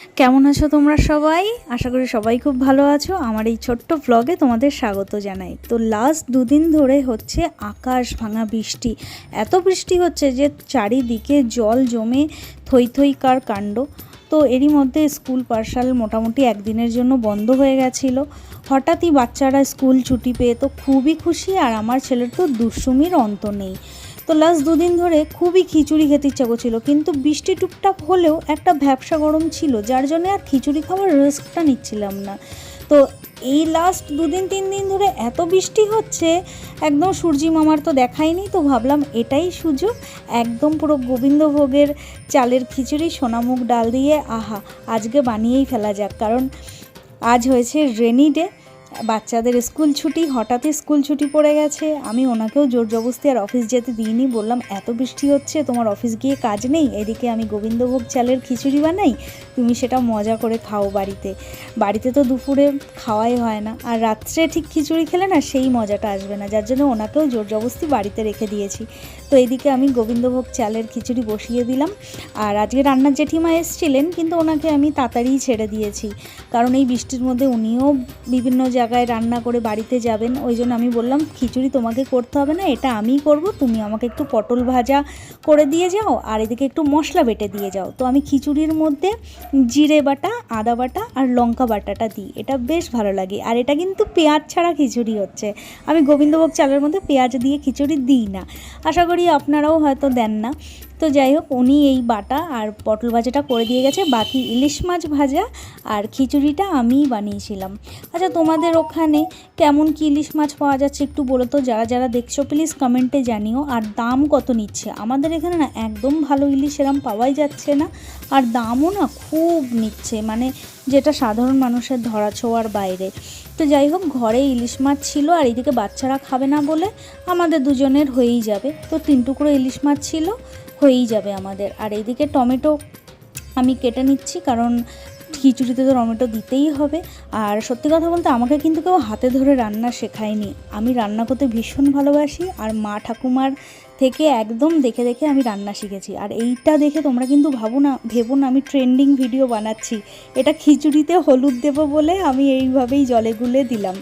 কেমন আছো তোমরা সবাই? আশা করি সবাই খুব ভালো আছো। আমার এই ছোট্ট ব্লগে তোমাদের স্বাগত জানাই। তো লাস্ট দুদিন ধরে হচ্ছে আকাশ ভাঙা বৃষ্টি। এত বৃষ্টি হচ্ছে যে চারিদিকে জল জমে থই থইকার কাণ্ড। তো এরই মধ্যে স্কুল পার্সাল মোটামুটি একদিনের জন্য বন্ধ হয়ে গেছিল। হঠাৎই বাচ্চারা স্কুল ছুটি পেয়ে তো খুবই খুশি আর আমার ছেলের তো দুষ্টুমির অন্ত নেই। তো লাস্ট দুদিন ধরে খুবই খিচুড়ি খেতে ইচ্ছা করছিল, কিন্তু বৃষ্টি টুকটাক হলেও একটা ভ্যাবসা গরম ছিল, যার জন্য আর খিচুড়ি খাওয়ার রিস্কটা নিচ্ছিলাম না। তো এই লাস্ট দুদিন, তিন দিন ধরে এত বৃষ্টি হচ্ছে, একদম সূর্যি মামার তো দেখায়নি তো ভাবলাম এটাই সুযোগ, একদম পুরো গোবিন্দভোগের চালের খিচুড়ি সোনামুখ ডাল দিয়ে, আহা, আজকে বানিয়েই ফেলা যাক, কারণ আজ হয়েছে রেনি ডে বাচ্চাদের স্কুল ছুটি, হঠাৎই স্কুল ছুটি পড়ে গেছে। আমি ওনাকেও জোর জবস্তি আর অফিস যেতে দিইনি। বললাম, এত বৃষ্টি হচ্ছে, তোমার অফিস গিয়ে কাজ নেই? এদিকে আমি গোবিন্দভোগ চালের খিচুড়ি বানাই, তুমি সেটা মজা করে খাও বাড়িতে। বাড়িতে তো দুপুরে খাওয়াই হয় না। আর রাত্রে ঠিক খিচুড়ি খেলে না সেই মজাটা আসবে না, যার জন্য ওনাকেও জোর জবস্তি বাড়িতে রেখে দিয়েছি। তো এদিকে আমি গোবিন্দভোগ চালের খিচুড়ি বসিয়ে দিলাম। আর আজকে রান্নার জেঠিমা এসছিলেন, কিন্তু ওনাকে আমি তাড়াতাড়ি ছেড়ে দিয়েছি। কারণ এই বৃষ্টির মধ্যে উনিও বিভিন্ন জায়গায় রান্না করে বাড়িতে যাবেন, ওই জন্য আমি বললাম, খিচুড়ি তোমাকে করতে হবে না, এটা আমিই করব, তুমি আমাকে একটু পটল ভাজা করে দিয়ে যাও, আর এদিকে একটু মশলা বেটে দিয়ে যাও। তো আমি খিচুড়ির মধ্যে জিরে বাটা, আদা বাটা আর লঙ্কা বাটাটা দিই, এটা বেশ ভালো লাগে। আর এটা কিন্তু পেঁয়াজ ছাড়া খিচুড়ি হচ্ছে। আমি গোবিন্দভোগ চালের মধ্যে পেঁয়াজ দিয়ে খিচুড়ি দিই না। আশা করি আপনারাও হয়তো দেন না। তো যাই হোক, উনি এই বাটা আর পটল ভাজাটা করে দিয়ে গেছে। বাকি ইলিশ মাছ ভাজা আর খিচুড়িটা আমিই বানিয়েছিলাম। আচ্ছা তোমাদের ওখানে কেমন কি ইলিশ মাছ পাওয়া যাচ্ছে একটু বলো তো। যারা যারা দেখছ প্লিজ কমেন্টে জানিও। আর দাম কত নিচ্ছে? আমাদের এখানে না একদম ভালো ইলিশ এরম পাওয়াই যাচ্ছে না। আর দামও না খুব নিচ্ছে। মানে যেটা সাধারণ মানুষের ধরা ছোঁয়ার বাইরে। তো যাই হোক ঘরে ইলিশ মাছ ছিল আর এইদিকে বাচ্চারা খাবে না বলে আমাদের দুজনের হয়েই যাবে। তো তিন টুকরো ইলিশ মাছ ছিল, হয়েই যাবে আমাদের। আর এইদিকে টমেটো আমি কেটে নিচ্ছি, কারণ খিচুড়িতে তো টমেটো দিতেই হবে। আর সত্যি কথা বলতে আমাকে কিন্তু কেউ হাতে ধরে রান্না শেখায়নি। আমি রান্না করতে ভীষণ ভালোবাসি, আর মা ঠাকুমার থেকে একদম দেখে দেখে আমি রান্না শিখেছি। আর এইটা দেখে তোমরা কিন্তু ভাবো না, ভেবো না, আমি ট্রেন্ডিং ভিডিও বানাচ্ছি। এটা খিচুড়িতে হলুদ দেবো বলে আমি এইভাবেই জলে গুলে দিলাম।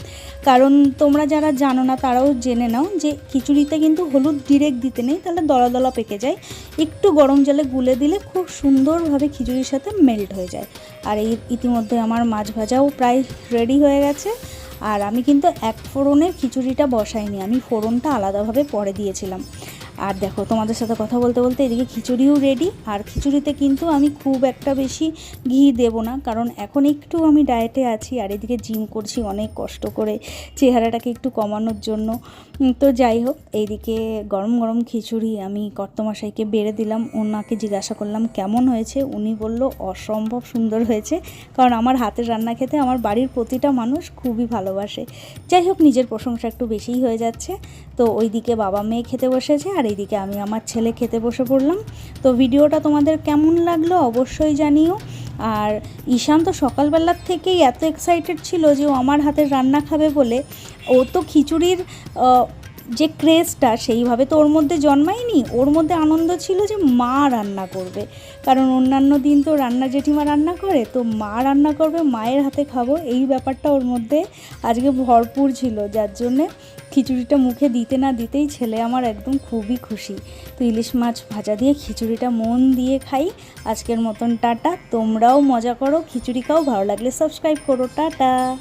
কারণ তোমরা যারা জানো না, তারাও জেনে নাও যে খিচুড়িতে কিন্তু হলুদ ডিরেক্ট দিতে নেই, তাহলে দলা দলা পেকে যায়। একটু গরম জলে গুলে দিলে খুব সুন্দরভাবে খিচুড়ির সাথে মেল্ট হয়ে যায়। আর এই ইতিমধ্যে আমার মাছ ভাজাও প্রায় রেডি হয়ে গেছে। আর আমি কিন্তু এক ফোড়নের খিচুড়িটা বসাইনি, আমি ফোড়নটা আলাদাভাবে পরে দিয়েছিলাম। আর দেখো, তোমাদের সাথে কথা বলতে বলতে এদিকে খিচুড়িও রেডি আর খিচুড়িতে কিন্তু আমি খুব একটা বেশি ঘি দেব না, কারণ এখন একটু আমি ডায়েটে আছি, আর এদিকে জিম করছি, অনেক কষ্ট করে চেহারাটাকে একটু কমানোর জন্য। তো যাই হোক, এইদিকে গরম গরম খিচুড়ি আমি কর্তমশাইকে বেড়ে দিলাম, ওনাকে জিজ্ঞাসা করলাম, কেমন হয়েছে? উনি বলল, অসম্ভব সুন্দর হয়েছে। কারণ আমার হাতের রান্না খেতে আমার বাড়ির প্রতিটা মানুষ খুবই ভালোবাসে। যাই হোক, নিজের প্রশংসা একটু বেশিই হয়ে যাচ্ছে। তো ওইদিকে বাবা মেয়ে খেতে বসেছে, আর এইদিকে আমি আমার ছেলে খেতে বসে পড়লাম। তো ভিডিওটা তোমাদের কেমন লাগল অবশ্যই জানিও। আর ঈশান তো সকালবেলার থেকেই এত এক্সাইটেড ছিল যে ও আমার হাতের রান্না খাবে বলে। ও তো খিচুড়ির যে ক্রেজটা সেইভাবে তো ওর মধ্যে জন্মায়নি, ওর মধ্যে আনন্দ ছিল যে মা রান্না করবে। কারণ অন্যান্য দিন তো রান্না জেঠিমা রান্না করে, তো মা রান্না করবে, মায়ের হাতে খাব, এই ব্যাপারটা ওর মধ্যে আজকে ভরপুর ছিল। যার জন্যে খিচুড়িটা মুখে দিতে না দিতেই ছেলে আমার একদম খুবই খুশি। তো ইলিশ মাছ ভাজা দিয়ে খিচুড়িটা মন দিয়ে খাই। আজকের মতন টাটা, তোমরাও মজা করো, খিচুড়ি খাও, ভালো লাগলে সাবস্ক্রাইব করো, টাটা।